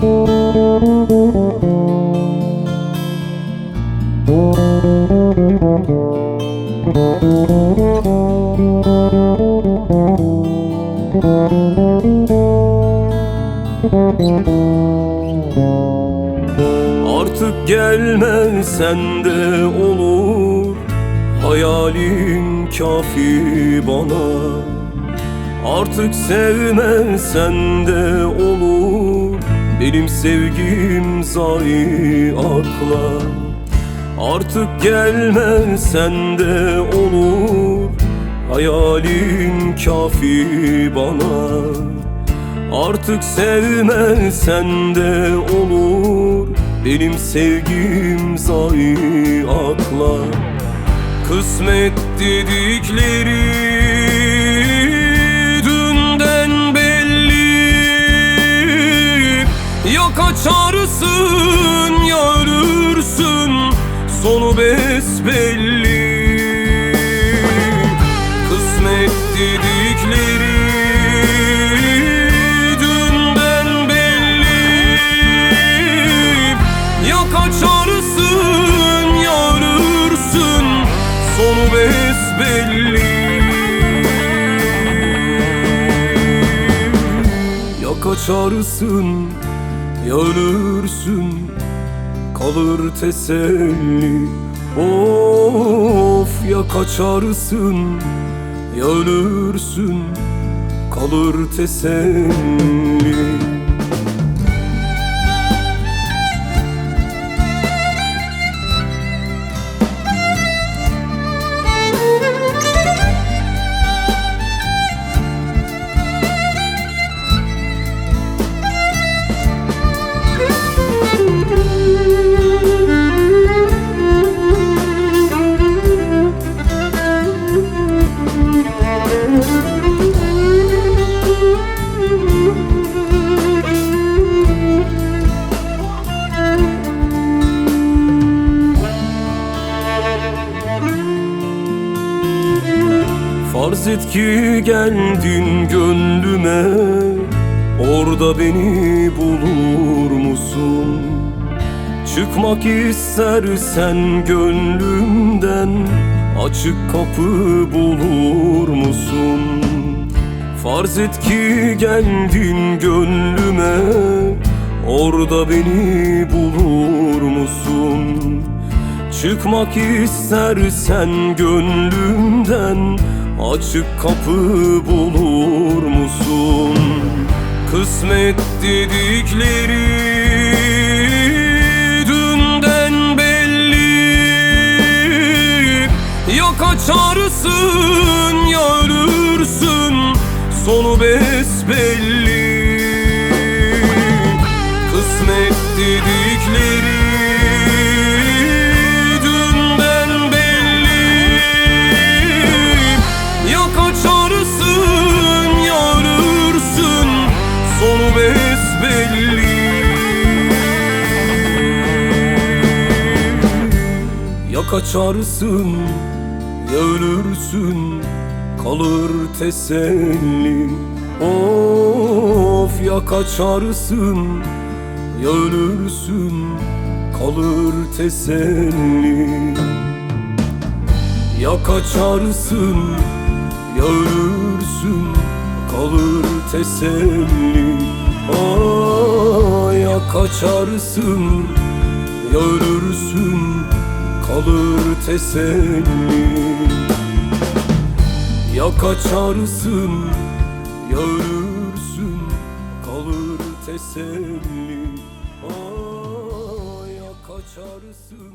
Artık gelmezsen de olur Hayalin kafi bana. Artık sevmezsen de olur Benim sevgim zayi akla Artık gelmezsen de olur. Hayalin kafi bana. Artık sevmezsen de olur. Benim sevgim zayi akla Kısmet dedikleri kaçarsın ya ölürsün. Sonu besbelli. Kısmet dedikleri dünden belli. Ya kaçarsın ya ölürsün. Sonu besbelli. Ya kaçarsın ya ölürsün Kalır teselli. Of ya kaçarsın ya ölürsün Kalır teselli Farz et ki geldin gönlüme Orada beni bulur musun? Çıkmak istersen gönlümden Açık kapı bulur musun? Farz et ki geldin gönlüme Orada beni bulur musun? Çıkmak istersen gönlümden Açık kapı bulur musun? Kısmet dedikleri dünden belli Ya kaçarsın ya ölürsün Sonu besbelli Kısmet dedikleri kaçarsın ya ölürsün Kalır teselli Of ya kaçarsın ya ölürsün Kalır teselli Ya kaçarsın ya ölürsün Kalır teselli Aa, Ya kaçarsın ya ölürsün Kalır teselli. Ya kaçarsın ya ölürsün Kalır teselli. Aa, Ya kaçarsın